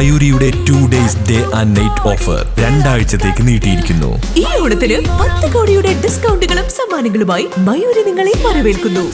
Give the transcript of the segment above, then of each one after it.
മയൂരിയുടെ two days day and night offer രണ്ടാഴ്ചത്തേക്ക് നീട്ടിയിരിക്കുന്നു. ഈ ഓണത്തിന് പത്ത് കോടിയുടെ ഡിസ്കൗണ്ടുകളും സമ്മാനങ്ങളുമായി മയൂരി നിങ്ങളെ വരവേൽക്കുന്നു.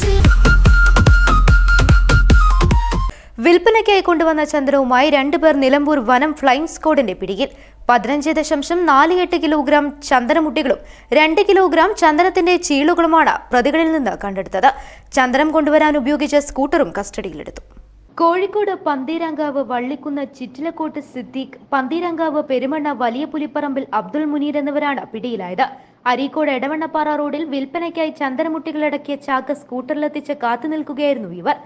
വിൽപ്പനയ്ക്കായി കൊണ്ടുവന്ന ചന്ദ്രവുമായി രണ്ടുപേർ നിലമ്പൂർ വനം ഫ്ലൈങ് സ്ക്വാഡിന്റെ പിടിയിൽ പതിനഞ്ച് ദശാംശം നാല് എട്ട് കിലോഗ്രാം ചന്ദനമുട്ടികളും രണ്ട് കിലോഗ്രാം ചന്ദനത്തിന്റെ ചീളുകളുമാണ് പ്രതികളിൽ നിന്ന് കണ്ടെടുത്തത്. ചന്ദനം കൊണ്ടുവരാൻ ഉപയോഗിച്ച സ്കൂട്ടറും കസ്റ്റഡിയിലെടുത്തു. കോഴിക്കോട് പന്തീരാങ്കാവ് വള്ളിക്കുന്ന് ചിറ്റിലക്കോട്ട് സിദ്ദീഖ് പന്തീരാങ്കാവ് പെരുമണ്ണ വലിയ പുലിപ്പറമ്പിൽ അബ്ദുൾ മുനീർ എന്നിവരാണ് പിടിയിലായത്. അരീക്കോട് എടവണ്ണപ്പാറ റോഡിൽ വിൽപ്പനയ്ക്കായി ചന്ദനമുട്ടികളടക്കിയ ചാക്ക് സ്കൂട്ടറിലെത്തിച്ച് കാത്തു നിൽക്കുകയായിരുന്നു ഇവർ.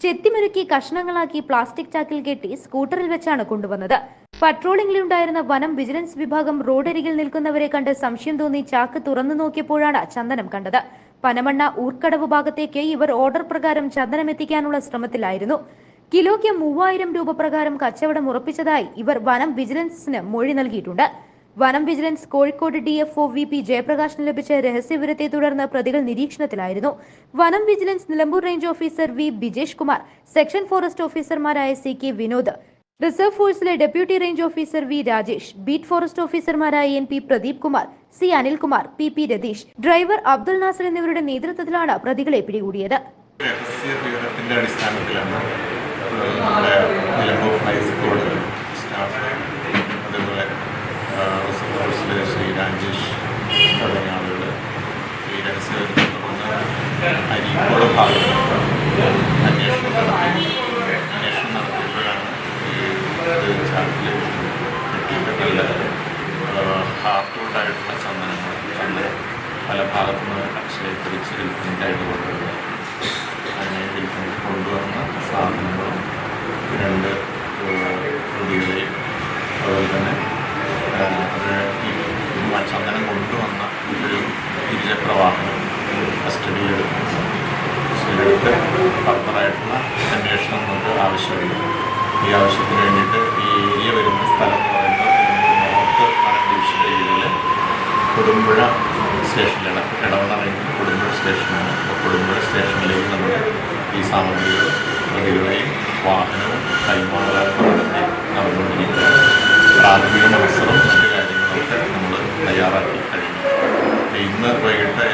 ചെത്തിമുരുക്കി കഷ്ണങ്ങളാക്കി പ്ലാസ്റ്റിക് ചാക്കിൽ കെട്ടി സ്കൂട്ടറിൽ വെച്ചാണ് കൊണ്ടുവന്നത്. പട്രോളിംഗിലുണ്ടായിരുന്ന വനം വിജിലൻസ് വിഭാഗം റോഡരികിൽ നിൽക്കുന്നവരെ കണ്ട് സംശയം തോന്നി ചാക്ക് തുറന്നു നോക്കിയപ്പോഴാണ് ചന്ദനം കണ്ടത്. പനമണ്ണ ഊർക്കടവ് ഭാഗത്തേക്ക് ഇവർ ഓർഡർ പ്രകാരം ചന്ദനം എത്തിക്കാനുള്ള ശ്രമത്തിലായിരുന്നു. കിലോയ്ക്ക് മൂവായിരം രൂപ പ്രകാരം കച്ചവടം ഉറപ്പിച്ചതായി ഇവർ വനം വിജിലൻസിന് മൊഴി നൽകിയിട്ടുണ്ട്. വനം vigilance Kozhikode D F O V P ജയപ്രകാശിന് ലഭിച്ച രഹസ്യവിവരത്തെ തുടർന്ന് പ്രതികൾ നിരീക്ഷണത്തിലായിരുന്നു. വനം vigilance Nilambur range officer V Bijesh Kumar section forest ഓഫീസർമാരായ C K Vinod reserve ഫോഴ്സിലെ deputy range officer V Rajesh beat forest ഓഫീസർമാരായ N P Pradeep Kumar C Anilkumar P P Ratheesh driver Abdul Nasar എന്നിവരുടെ നേതൃത്വത്തിലാണ് പ്രതികളെ പിടികൂടിയത്. നമ്മുടെ Nilambur high school staff അതേപോലെ ഫോഴ്സിലെ ശ്രീ രാജേഷ് തുടങ്ങിയ ആളുകൾ ഈ രഹസ്യ വിവരത്തെ തുടർന്ന് അരീക്കോട് ഭാഗത്ത് അന്വേഷണം നടത്തി അന്വേഷണം നടത്തിയപ്പോഴാണ് ഈ ചാർട്ടിൽ കിട്ടിയിട്ടുള്ള ഹാർട്ടുകൊണ്ടായിട്ടുള്ള ചന്ദനങ്ങൾ ചന്ദനം പല ഭാഗത്തു നിന്ന് ശേഖരിച്ച് വിൽപ്പനയ്ക്കായിട്ട് കൊണ്ടുവരുന്നത് അങ്ങനെ വിൽപ്പനയ്ക്ക് സാധനങ്ങളും രണ്ട് ഏഹ്, പ്രതികളെയും അതുപോലെ തന്നെ ഏഹ്, അത് ഈ മ- ചന്ദനം കൊണ്ടുവന്ന ഒരു ഇരുചക്ര വാഹനം കസ്റ്റഡിയിലെടുത്ത് കസ്റ്റഡിയിലെടുത്ത് ഫർദറായിട്ടുള്ള അന്വേഷണം നമുക്ക് ആവശ്യമുണ്ട് ഈ ആവശ്യത്തിന് വേണ്ടിയിട്ട് ഈ ഏരിയ വരുന്ന സ്ഥലം പറയുന്നത് നോർത്ത് വനം ഡിവിഷന്റെ കീഴിൽ കൊടുമ്പുഴ സ്റ്റേഷനിലാണ് ഇടവെന്ന് പറയുന്നത് കൊടുമ്പുഴ സ്റ്റേഷനാണ്. അപ്പോൾ കൊടുമ്പുഴ സ്റ്റേഷനിലേക്ക് നമ്മൾ ഈ സാമഗ്രികൾ പ്രതികളെയും വാഹനവും നടത്തി നടന്നുകൊണ്ടിരിക്കുകയാണ്. പ്രാഥമിക മത്സരം മറ്റു കാര്യങ്ങളൊക്കെ നമ്മൾ തയ്യാറാക്കി കഴിഞ്ഞു. ഇന്ന് വൈകിട്ട്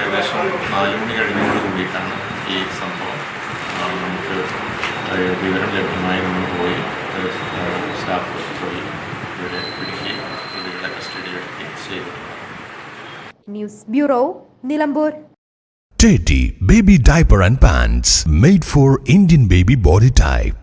ഏകദേശം നാല് മണി കഴിഞ്ഞോട് കൂടിയിട്ടാണ് ഈ സംഭവം. നമുക്ക് വിവരം ലഭ്യമായി നമ്മൾ പോയി. സ്റ്റാഫ് പോയി ഇവരെ പിടിക്കുകയും പ്രതികളെ കസ്റ്റഡിയിലെടുക്കുകയും ചെയ്തു. News bureau Nilambur. Teddy Baby Diaper and Pants made for Indian baby body type.